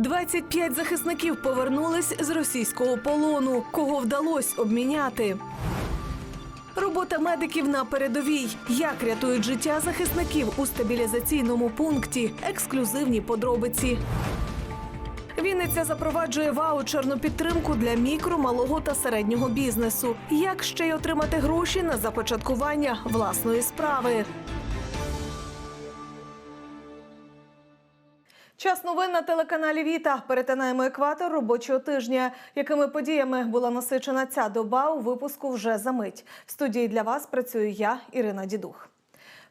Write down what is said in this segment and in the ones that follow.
25 захисників повернулись з російського полону. Кого вдалося обміняти? Робота медиків на передовій. Як рятують життя захисників у стабілізаційному пункті? Ексклюзивні подробиці. Вінниця запроваджує ваучерну підтримку для мікро, малого та середнього бізнесу. Як ще й отримати гроші на започаткування власної справи? Час новин на телеканалі Віта. Перетинаємо екватор робочого тижня. Якими подіями була насичена ця доба у випуску вже за мить. В студії для вас працюю я, Ірина Дідух.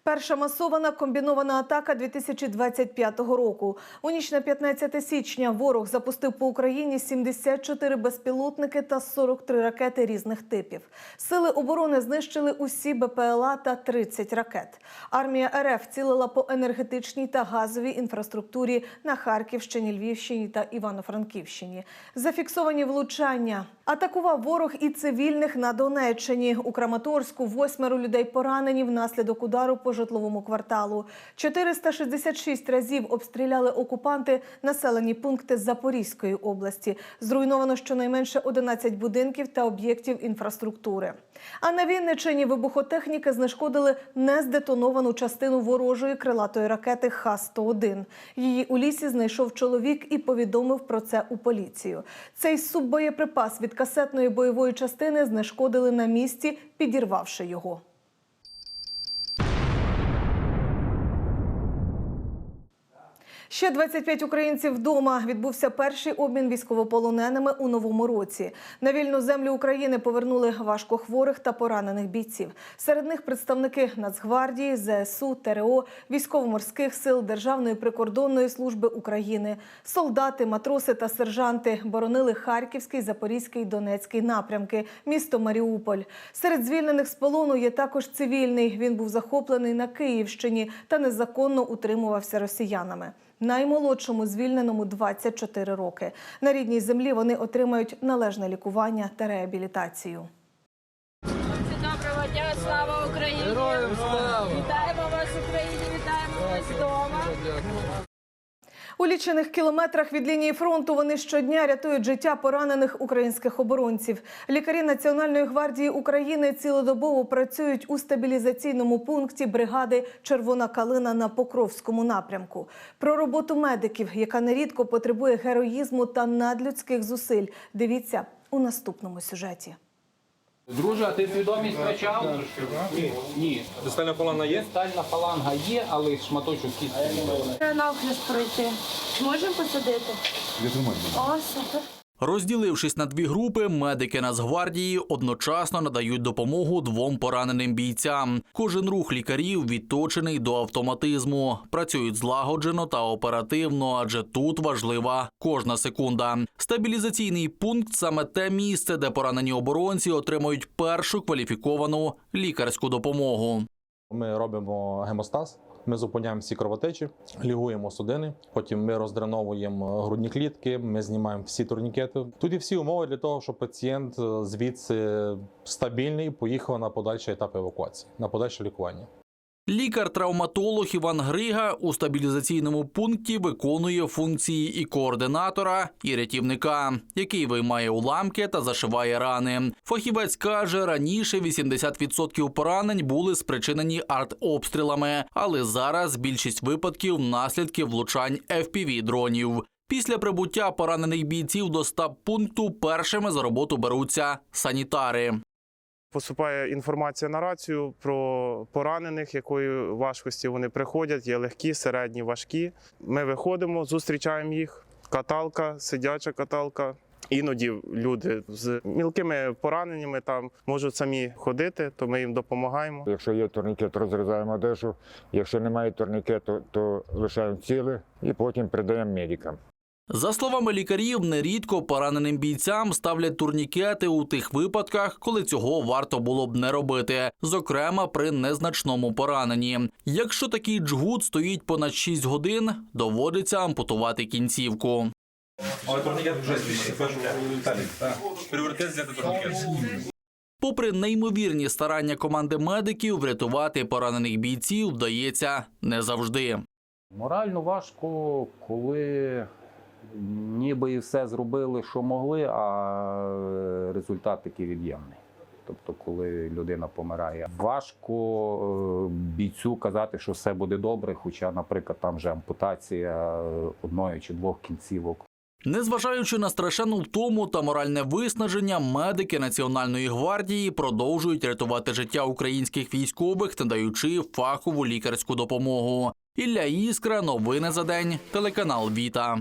Перша масована комбінована атака 2025 року. У ніч на 15 січня ворог запустив по Україні 74 безпілотники та 43 ракети різних типів. Сили оборони знищили усі БПЛА та 30 ракет. Армія РФ цілила по енергетичній та газовій інфраструктурі на Харківщині, Львівщині та Івано-Франківщині. Зафіксовані влучання. Атакував ворог і цивільних на Донеччині. У Краматорську восьмеро людей поранені внаслідок удару по житловому кварталу. 466 разів обстріляли окупанти населені пункти Запорізької області. Зруйновано щонайменше 11 будинків та об'єктів інфраструктури. А на Вінниччині вибухотехніки знешкодили нездетоновану частину ворожої крилатої ракети Х-101. Її у лісі знайшов чоловік і повідомив про це у поліцію. Цей суббоєприпас від касетної бойової частини знешкодили на місці, підірвавши його. Ще 25 українців вдома відбувся перший обмін військовополоненими у новому році. На вільну землю України повернули важкохворих та поранених бійців. Серед них представники Нацгвардії, ЗСУ, ТРО, військово-морських сил Державної прикордонної служби України. Солдати, матроси та сержанти боронили Харківський, Запорізький, Донецький напрямки, місто Маріуполь. Серед звільнених з полону є також цивільний. Він був захоплений на Київщині та незаконно утримувався росіянами. Наймолодшому звільненому 24 роки. На рідній землі вони отримають належне лікування та реабілітацію. У лічених кілометрах від лінії фронту вони щодня рятують життя поранених українських оборонців. Лікарі Національної гвардії України цілодобово працюють у стабілізаційному пункті бригади Червона калина на Покровському напрямку. Про роботу медиків, яка нерідко потребує героїзму та надлюдських зусиль. Дивіться у наступному сюжеті. Друже, а ти свідомість втрачав? Ні. Ні. Дистальна фаланга є? Дистальна фаланга є, але шматочок кістки. Навхрест пройти. Можемо посадити? Я думаю. О, супер. Розділившись на дві групи, медики Нацгвардії одночасно надають допомогу двом пораненим бійцям. Кожен рух лікарів відточений до автоматизму. Працюють злагоджено та оперативно, адже тут важлива кожна секунда. Стабілізаційний пункт саме те місце, де поранені оборонці отримують першу кваліфіковану лікарську допомогу. Ми робимо гемостаз. Ми зупиняємо всі кровотечі, лігуємо судини. Потім ми роздреновуємо грудні клітки, ми знімаємо всі турнікети. Тут і всі умови для того, щоб пацієнт е, звідси стабільний поїхав на подальший етап евакуації, на подальше лікування. Лікар-травматолог Іван Грига у стабілізаційному пункті виконує функції і координатора, і рятівника, який виймає уламки та зашиває рани. Фахівець каже, раніше 80% поранень були спричинені артобстрілами, але зараз більшість випадків наслідки влучань fpv дронів. Після прибуття поранених бійців до стаб пункту першими за роботу беруться санітари. Поступає інформація на рацію про поранених, якої важкості вони приходять. Є легкі, середні, важкі. Ми виходимо, зустрічаємо їх. Каталка, сидяча каталка. Іноді люди з мілкими пораненнями там можуть самі ходити, то ми їм допомагаємо. Якщо є турнікет, розрізаємо одежу. Якщо немає турнікету, то лишаємо ціле і потім передаємо медикам. За словами лікарів, нерідко пораненим бійцям ставлять турнікети у тих випадках, коли цього варто було б не робити, зокрема при незначному пораненні. Якщо такий джгут стоїть понад 6 годин, доводиться ампутувати кінцівку. Але турнікет вже Пріоритет взяти турнікет. Попри неймовірні старання команди медиків, врятувати поранених бійців вдається не завжди. Морально важко, коли ніби і все зробили, що могли, а результат такий від'ємний. Тобто, коли людина помирає, важко е, бійцю казати, що все буде добре, хоча, наприклад, там вже ампутація е, одної чи двох кінцівок. Незважаючи на страшенну втому та моральне виснаження, медики Національної гвардії продовжують рятувати життя українських військових, надаючи фахову лікарську допомогу. Ілля Іскра, новини за день, телеканал Віта.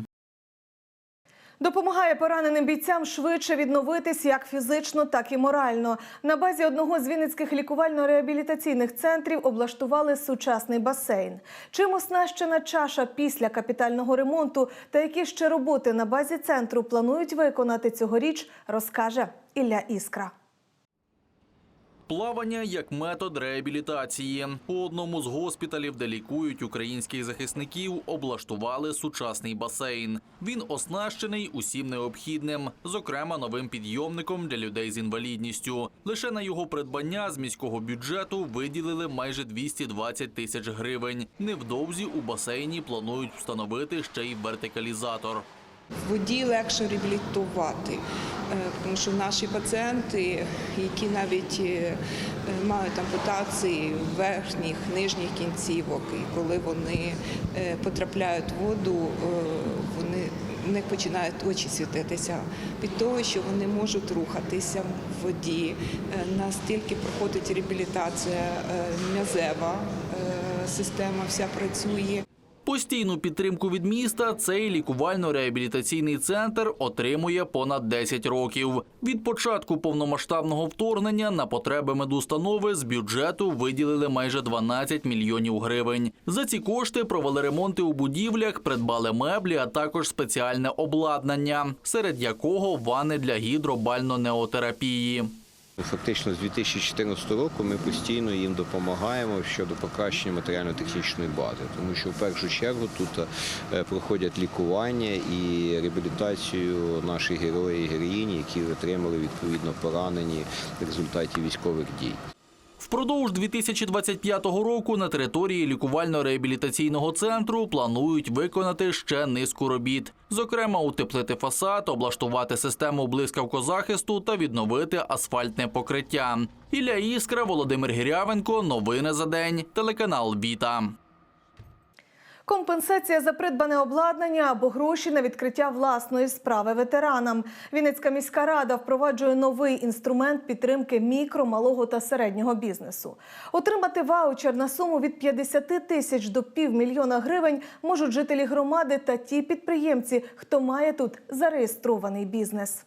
Допомагає пораненим бійцям швидше відновитись як фізично, так і морально. На базі одного з вінницьких лікувально-реабілітаційних центрів облаштували сучасний басейн. Чим оснащена чаша після капітального ремонту та які ще роботи на базі центру планують виконати цьогоріч, розкаже Ілля Іскра. Плавання як метод реабілітації. У одному з госпіталів, де лікують українських захисників, облаштували сучасний басейн. Він оснащений усім необхідним, зокрема новим підйомником для людей з інвалідністю. Лише на його придбання з міського бюджету виділили майже 220 тисяч гривень. Невдовзі у басейні планують встановити ще й вертикалізатор. Воді легше реабілітувати, е, тому що наші пацієнти, які навіть е, мають ампутації верхніх, нижніх кінцівок, і коли вони е, потрапляють в воду, вони в них починають очі світитися від того, що вони можуть рухатися в воді. Настільки проходить реабілітація м'язева система, вся працює. Постійну підтримку від міста цей лікувально-реабілітаційний центр отримує понад 10 років. Від початку повномасштабного вторгнення на потреби медустанови з бюджету виділили майже 12 мільйонів гривень. За ці кошти провели ремонти у будівлях, придбали меблі, а також спеціальне обладнання, серед якого ванни для гідробально-неотерапії. Фактично з 2014 року ми постійно їм допомагаємо щодо покращення матеріально-технічної бази, тому що в першу чергу тут е, проходять лікування і реабілітацію наші герої і героїні, які отримали відповідно поранені в результаті військових дій. Впродовж 2025 року на території лікувально-реабілітаційного центру планують виконати ще низку робіт. Зокрема, утеплити фасад, облаштувати систему блискавкозахисту та відновити асфальтне покриття. Ілля Іскра, Володимир Гірявенко. Новини за день. Телеканал Віта. Компенсація за придбане обладнання або гроші на відкриття власної справи ветеранам. Вінницька міська рада впроваджує новий інструмент підтримки мікро, малого та середнього бізнесу. Отримати ваучер на суму від 50 тисяч до півмільйона гривень можуть жителі громади та ті підприємці, хто має тут зареєстрований бізнес.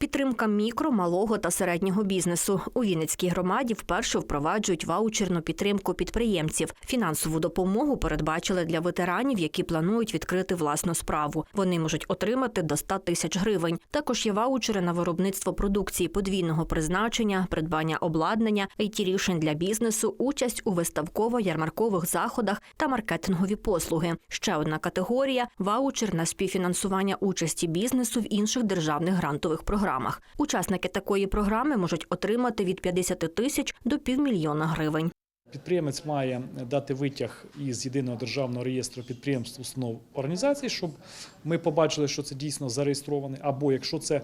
Підтримка мікро, малого та середнього бізнесу у Вінницькій громаді вперше впроваджують ваучерну підтримку підприємців. Фінансову допомогу передбачили для ветеранів, які планують відкрити власну справу. Вони можуть отримати до 100 тисяч гривень. Також є ваучери на виробництво продукції подвійного призначення, придбання обладнання, it рішень для бізнесу, участь у виставково-ярмаркових заходах та маркетингові послуги. Ще одна категорія ваучер на співфінансування участі бізнесу в інших державних грантових програмах. Учасники такої програми можуть отримати від 50 тисяч до півмільйона гривень. Підприємець має дати витяг із єдиного державного реєстру підприємств, установ організацій, щоб ми побачили, що це дійсно зареєстрований. Або якщо це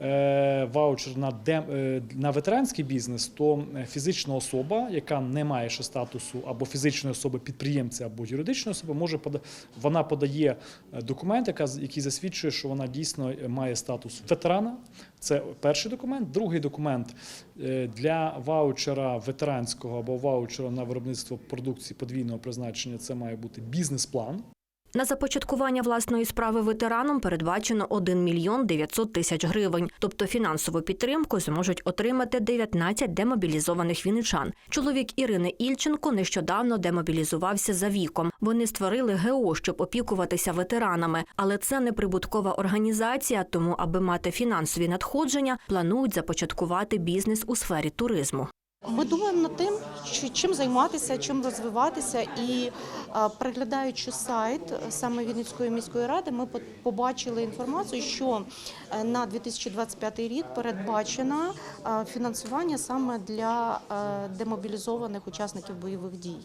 е, ваучер на е, на ветеранський бізнес, то фізична особа, яка не має ще статусу або фізичної особи підприємця, або юридичної особи, може пода, вона подає е, документ, яка, який засвідчує, що вона дійсно має статус ветерана. Це перший документ. Другий документ е, для ваучера ветеранського або ваучера на виробництво продукції подвійного призначення. Це має бути бізнес-план. На започаткування власної справи ветеранам передбачено 1 мільйон 900 тисяч гривень. Тобто фінансову підтримку зможуть отримати 19 демобілізованих вінничан. Чоловік Ірини Ільченко нещодавно демобілізувався за віком. Вони створили ГО, щоб опікуватися ветеранами, але це не прибуткова організація, тому, аби мати фінансові надходження, планують започаткувати бізнес у сфері туризму. Ми думаємо над тим, чи- чим займатися, чим розвиватися. І а, переглядаючи сайт е, саме Вінницької міської ради, ми по- побачили інформацію, що е, на 2025 рік передбачено фінансування саме для е, демобілізованих учасників бойових дій.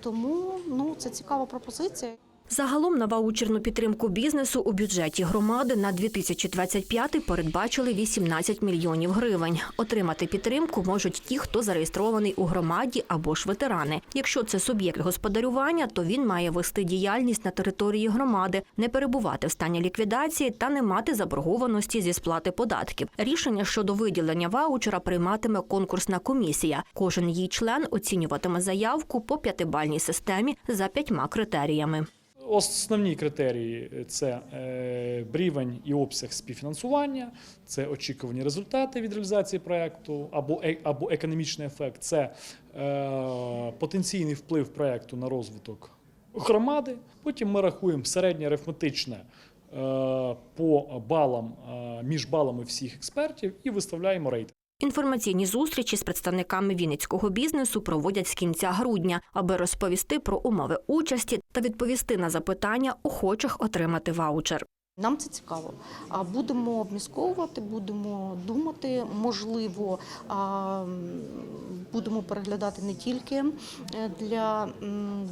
Тому ну це цікава пропозиція. Загалом на ваучерну підтримку бізнесу у бюджеті громади на 2025 передбачили 18 мільйонів гривень. Отримати підтримку можуть ті, хто зареєстрований у громаді або ж ветерани. Якщо це суб'єкт господарювання, то він має вести діяльність на території громади, не перебувати в стані ліквідації та не мати заборгованості зі сплати податків. Рішення щодо виділення ваучера прийматиме конкурсна комісія. Кожен її член оцінюватиме заявку по п'ятибальній системі за п'ятьма критеріями. Основні критерії це е, рівень і обсяг співфінансування, це очікувані результати від реалізації проекту або, е- або економічний ефект, це е, потенційний вплив проекту на розвиток громади. Потім ми рахуємо середнє арифметичне е, по балам е, між балами всіх експертів і виставляємо рейтинг. Інформаційні зустрічі з представниками вінницького бізнесу проводять з кінця грудня, аби розповісти про умови участі та відповісти на запитання охочих отримати ваучер. Нам це цікаво. А будемо обмісковувати, будемо думати. Можливо, будемо переглядати не тільки е, для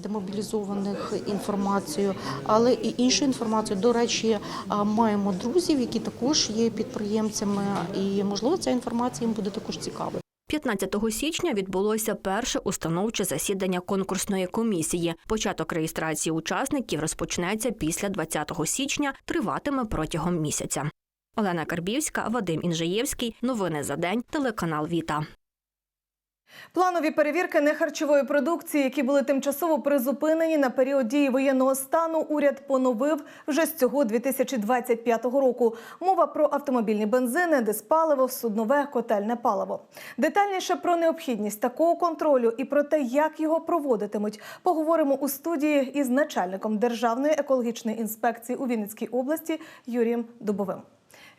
демобілізованих інформацію, але і іншу інформацію. До речі, маємо друзів, які також є підприємцями, і можливо ця інформація їм буде також цікава. 15 січня відбулося перше установче засідання конкурсної комісії. Початок реєстрації учасників розпочнеться після 20 січня, триватиме протягом місяця. Олена Карбівська, Вадим Інжаєвський. Новини за день. Телеканал Віта. Планові перевірки нехарчової продукції, які були тимчасово призупинені на період дії воєнного стану, уряд поновив вже з цього 2025 року. Мова про автомобільні бензини, диспаливо, суднове, котельне паливо. Детальніше про необхідність такого контролю і про те, як його проводитимуть, поговоримо у студії із начальником Державної екологічної інспекції у Вінницькій області Юрієм Дубовим.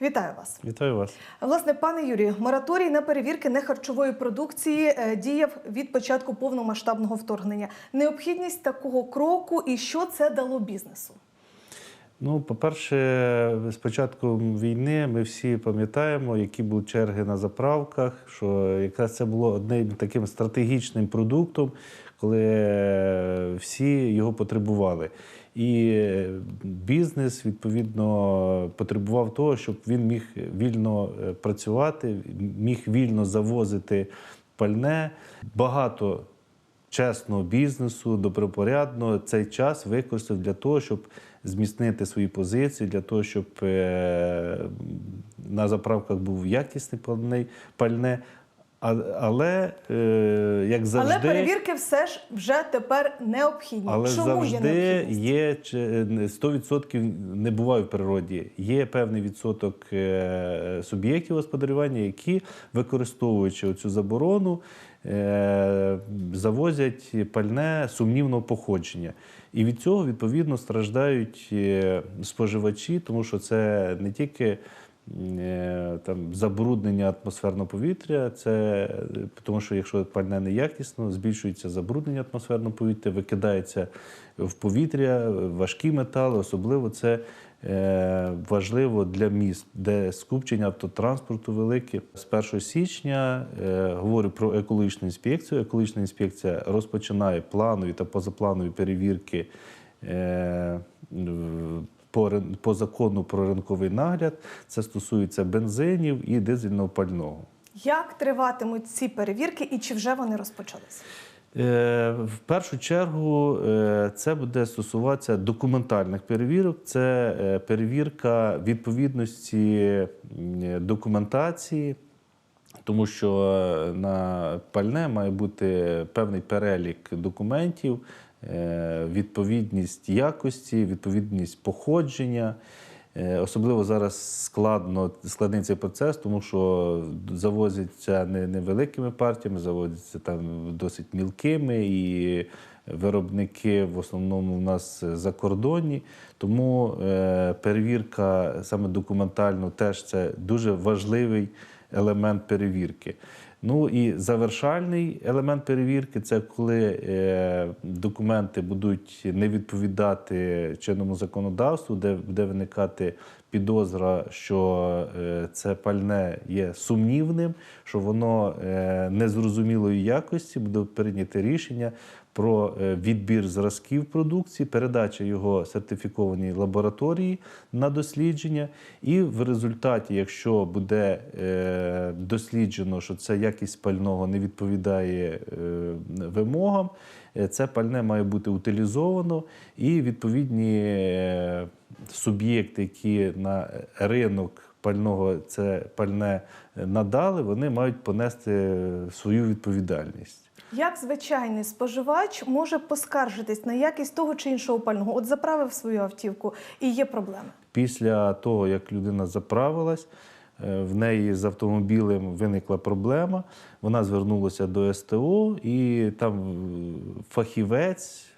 Вітаю вас. Вітаю вас. Власне, пане Юрію, мораторій на перевірки нехарчової продукції е, діяв від початку повномасштабного вторгнення. Необхідність такого кроку і що це дало бізнесу? Ну, по-перше, з початком війни ми всі пам'ятаємо, які були черги на заправках, що якраз це було одним таким стратегічним продуктом, коли всі його потребували. І бізнес відповідно потребував того, щоб він міг вільно е, працювати, міг вільно завозити пальне. Багато чесного бізнесу, добропорядного цей час використав для того, щоб зміцнити свої позиції, для того, щоб е, на заправках був якісний пальне, Але, е, як завжди, Але перевірки все ж вже тепер необхідні. але Чому завжди є необхідність? є 100% не буває в природі. Є певний відсоток е, суб'єктів господарювання, які, використовуючи цю заборону, е, завозять пальне сумнівного походження. І від цього відповідно страждають е, споживачі, тому що це не тільки е, там забруднення атмосферного повітря, це е, тому, що якщо пальне неякісно, збільшується забруднення атмосферного повітря, викидається в повітря важкі метали, особливо це е, важливо для міст, де скупчення автотранспорту велике. З 1 січня е, говорю про екологічну інспекцію. Екологічна інспекція розпочинає планові та позапланові перевірки. По, по закону про ринковий нагляд це стосується бензинів і дизельного пального. Як триватимуть ці перевірки і чи вже вони розпочалися? Е, В першу чергу е, це буде стосуватися документальних перевірок. Це е, перевірка відповідності документації, тому що на пальне має бути певний перелік документів, відповідність якості, відповідність походження. Е, Особливо зараз складно складний цей процес, тому що завозяться не невеликими партіями, завозяться там досить мілкими і виробники в основному в нас закордонні. Тому е, перевірка саме документально теж це дуже важливий елемент перевірки. Ну і завершальний елемент перевірки це коли е, документи будуть не відповідати чинному законодавству, де буде виникати підозра, що е, це пальне є сумнівним, що воно е, незрозумілої якості, буде прийняте рішення про е, відбір зразків продукції, передача його сертифікованій лабораторії на дослідження. І в результаті, якщо буде е, досліджено, що ця якість пального не відповідає е, вимогам, це пальне має бути утилізовано, і відповідні суб'єкти, які на ринок пального це пальне надали, вони мають понести свою відповідальність. Як звичайний споживач може поскаржитись на якість того чи іншого пального? От заправив свою автівку і є проблеми. Після того, як людина заправилась, е, в неї з автомобілем виникла проблема. Вона звернулася до СТО, і там е, фахівець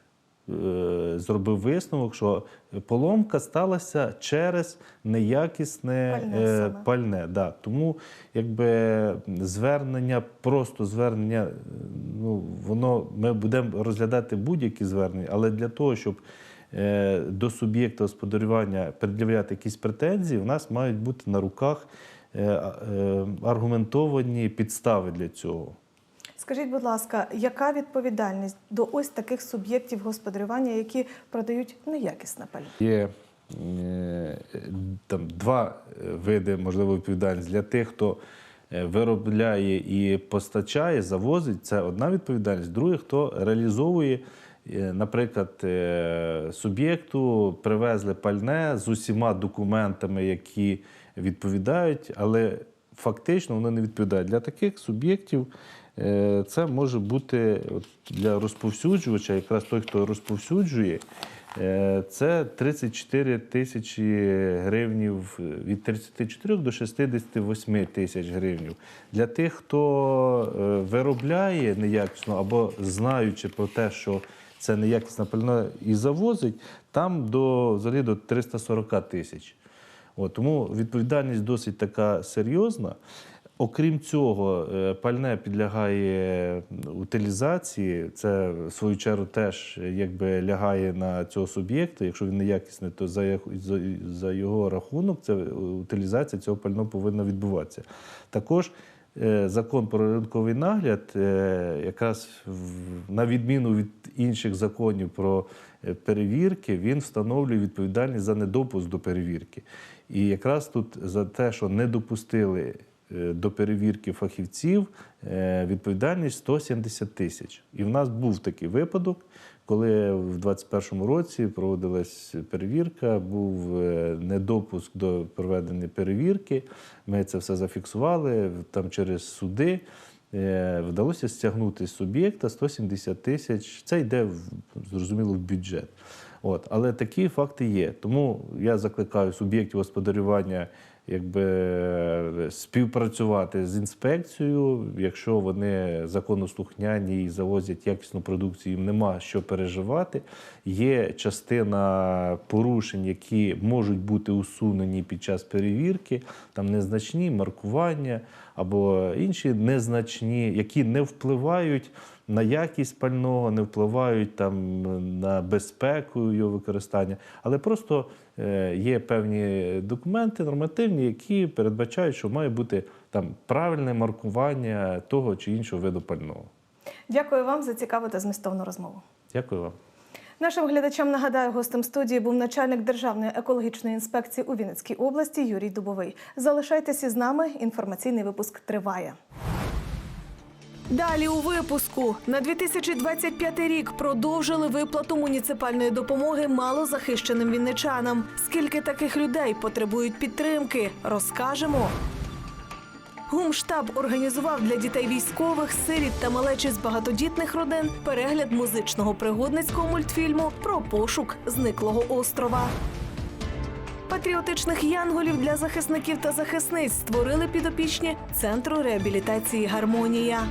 зробив висновок, що поломка сталася через неякісне Пальне е, пальне. Да. Тому якби звернення, просто звернення, е, ну воно ми будемо розглядати будь-які звернення, але для того, щоб е, до суб'єкта господарювання пред'являти якісь претензії, у нас мають бути на руках е, е, аргументовані підстави для цього. Скажіть, будь ласка, яка відповідальність до ось таких суб'єктів господарювання, які продають неякісне пальне? Є е, там два е, види можливо відповідальності для тих, хто е, виробляє і постачає, завозить. Це одна відповідальність. Друге, хто реалізовує. Наприклад, суб'єкту привезли пальне з усіма документами, які відповідають, але фактично воно не відповідає. Для таких суб'єктів це може бути для розповсюджувача, якраз той, хто розповсюджує, Е, Це 34 тисячі гривнів, е, від 34 до 68 тисяч гривнів. Для тих, хто е, виробляє неякісно або знаючи про те, що це неякісна пальна і завозить, там до, взагалі до 340 тисяч. От, тому відповідальність досить така серйозна. Окрім цього, е, пальне підлягає утилізації. Це в свою чергу теж якби лягає на цього суб'єкта. Якщо він неякісний, то за, його рахунок це утилізація цього пального повинна відбуватися. Також е, закон про ринковий нагляд, е, якраз на відміну від інших законів про е, перевірки, він встановлює відповідальність за недопуск до перевірки. І якраз тут за те, що не допустили е, до перевірки фахівців, е, відповідальність 170 тисяч. І в нас був такий випадок, коли в 2021 році проводилась перевірка, був е, недопуск до проведення перевірки. Ми це все зафіксували там через суди. Е, Вдалося стягнути з суб'єкта 170 тисяч. Це йде зрозуміло в бюджет. От, але такі факти є. Тому я закликаю суб'єктів господарювання якби співпрацювати з інспекцією. Якщо вони законослухняні і завозять якісну продукцію, їм нема що переживати. Є частина порушень, які можуть бути усунені під час перевірки, там незначні маркування або інші незначні, які не впливають на якість пального, не впливають там на безпеку його використання, але просто є певні документи нормативні, які передбачають, що має бути там правильне маркування того чи іншого виду пального. Дякую вам за цікаву та змістовну розмову. Дякую вам. Нашим глядачам нагадаю, гостем студії був начальник Державної екологічної інспекції у Вінницькій області Юрій Дубовий. Залишайтеся з нами. Інформаційний випуск триває. Далі у випуску на 2025 рік продовжили виплату муніципальної допомоги малозахищеним вінничанам. Скільки таких людей потребують підтримки, розкажемо. Гумштаб організував для дітей військових, сиріт та малечі з багатодітних родин перегляд музичного пригодницького мультфільму про пошук зниклого острова. Патріотичних янголів для захисників та захисниць створили підопічні центру реабілітації Гармонія.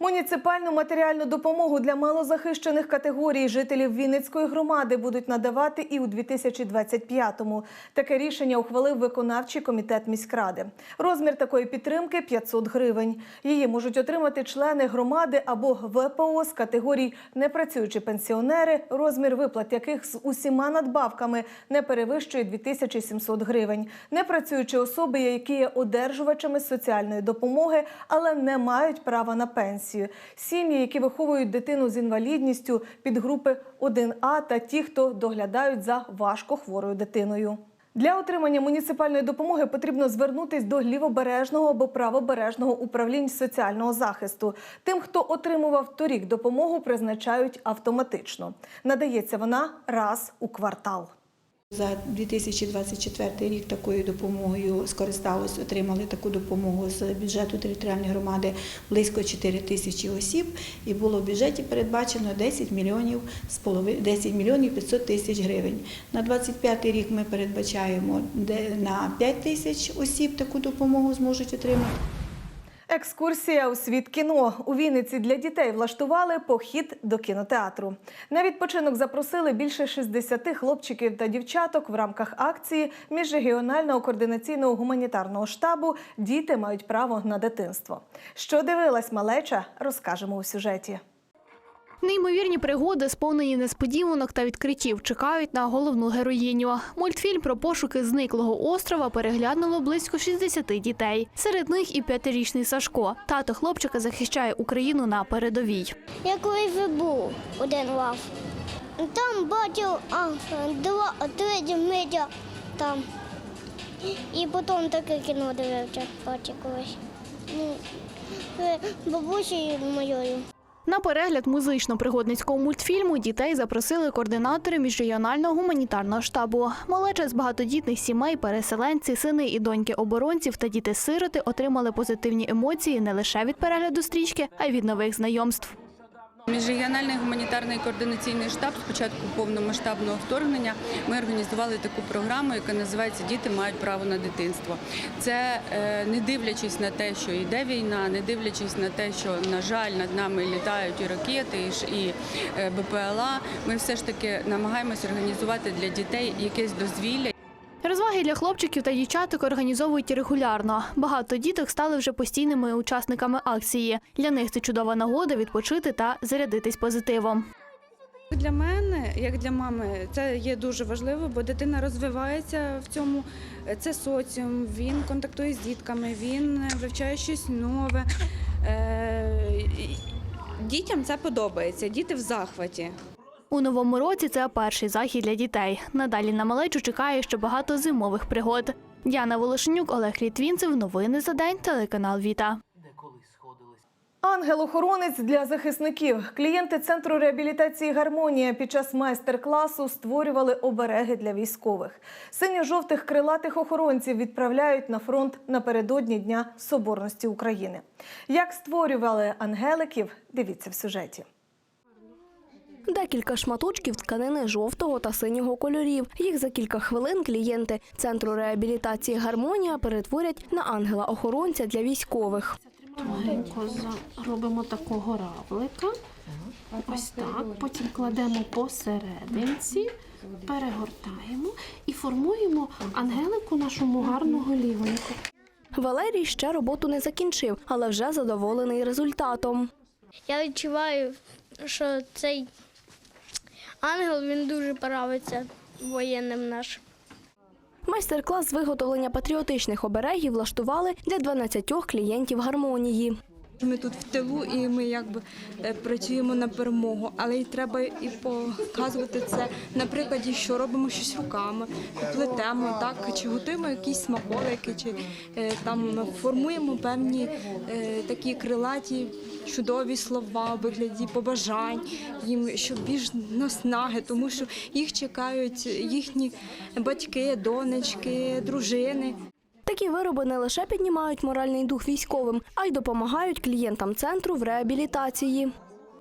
Муніципальну матеріальну допомогу для малозахищених категорій жителів Вінницької громади будуть надавати і у 2025-му. Таке рішення ухвалив виконавчий комітет міськради. Розмір такої підтримки 500 гривень. Її можуть отримати члени громади або ВПО з категорій непрацюючі пенсіонери, розмір виплат яких з усіма надбавками не перевищує 2700 гривень. Непрацюючі особи, які є одержувачами соціальної допомоги, але не мають права на пенсію. Сім'ї, які виховують дитину з інвалідністю під групи 1А та ті, хто доглядають за важкохворою дитиною. Для отримання муніципальної допомоги потрібно звернутись до лівобережного або правобережного управлінь соціального захисту. Тим, хто отримував торік допомогу, призначають автоматично. Надається вона раз у квартал. За 2024 рік такою допомогою скористалось, отримали таку допомогу з бюджету територіальної громади близько 4 тисячі осіб, і було в бюджеті передбачено 10 мільйонів 10 мільйонів 500 тисяч гривень. На 25 рік ми передбачаємо де на 5 тисяч осіб таку допомогу зможуть отримати. Екскурсія у світ кіно у Вінниці для дітей влаштували похід до кінотеатру. На відпочинок запросили більше 60 хлопчиків та дівчаток в рамках акції міжрегіонального координаційного гуманітарного штабу Діти мають право на дитинство. Що дивилась малеча, розкажемо у сюжеті. Неймовірні пригоди, сповнені несподіванок та відкриттів, чекають на головну героїню. Мультфільм про пошуки зниклого острова переглянуло близько 60 дітей. Серед них і п'ятирічний Сашко. Тато хлопчика захищає Україну на передовій. Я колись був один раз. Там бачив а, два, три медіа там. І потім таке кіно дивився, бачив колись. Ну, бабусею моєю. На перегляд музично-пригодницького мультфільму дітей запросили координатори міжрегіонального гуманітарного штабу. Малеча з багатодітних сімей, переселенці, сини і доньки оборонців та діти-сироти отримали позитивні емоції не лише від перегляду стрічки, а й від нових знайомств. Міжрегіональний гуманітарний координаційний штаб з початку повномасштабного вторгнення ми організували таку програму, яка називається Діти мають право на дитинство. Це е, не дивлячись на те, що йде війна, не дивлячись на те, що на жаль над нами літають і ракети, і, е, БПЛА. Ми все ж таки намагаємось організувати для дітей якесь дозвілля. Розваги для хлопчиків та дівчаток організовують регулярно. Багато діток стали вже постійними учасниками акції. Для них це чудова нагода відпочити та зарядитись позитивом. Для мене, як для мами, це є дуже важливо, бо дитина розвивається в цьому. Це соціум, він контактує з дітками, він вивчає щось нове. Е, Дітям це подобається, діти в захваті. У новому році це перший захід для дітей. Надалі на малечу чекає ще багато зимових пригод. Діана Волошенюк, Олег Літвінцев. Новини за день. Телеканал Віта. Ангел-охоронець для захисників. Клієнти центру реабілітації Гармонія під час майстер-класу створювали обереги для військових. Синьо-жовтих крилатих охоронців відправляють на фронт напередодні Дня Соборності України. Як створювали ангеликів, дивіться в сюжеті. Декілька шматочків тканини жовтого та синього кольорів. Їх за кілька хвилин клієнти центру реабілітації Гармонія перетворять на ангела-охоронця для військових. Маленько робимо такого равлика. Ось так. Потім кладемо посерединці, перегортаємо і формуємо ангелику нашому гарного лівоньку. Валерій ще роботу не закінчив, але вже задоволений результатом. Я відчуваю, що цей ангел він дуже правиться воєнним нашим. Майстер-клас з виготовлення патріотичних оберегів влаштували для 12 клієнтів гармонії. Ми тут в тилу і ми якби е, працюємо на перемогу, але й треба і показувати це на прикладі, що робимо щось руками, плетемо так, чи готуємо якісь смаколики, чи е, там формуємо певні е, такі крилаті чудові слова у вигляді побажань їм, щоб більш наснаги, тому що їх чекають їхні батьки, донечки, дружини. Такі вироби не лише піднімають моральний дух військовим, а й допомагають клієнтам центру в реабілітації.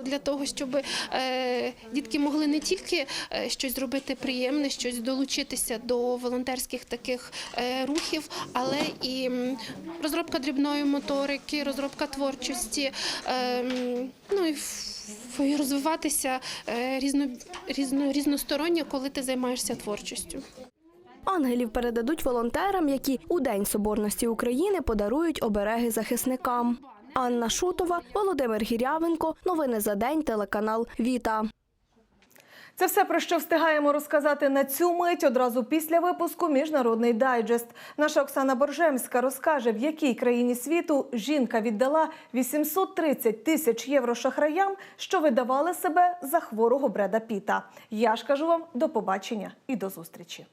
Для того, щоб е, дітки могли не тільки е, щось зробити приємне, щось долучитися до волонтерських таких е, рухів, але і розробка дрібної моторики, розробка творчості, ну і розвиватися різно, різно, різносторонньо, коли ти займаєшся творчістю. Ангелів передадуть волонтерам, які у День Соборності України подарують обереги захисникам. Анна Шутова, Володимир Гірявенко. Новини за день. Телеканал Віта. Це все про що встигаємо розказати на цю мить. Одразу після випуску Міжнародний дайджест. Наша Оксана Боржемська розкаже, в якій країні світу жінка віддала 830 тисяч євро шахраям, що видавали себе за хворого Бреда Піта. Я ж кажу вам до побачення і до зустрічі.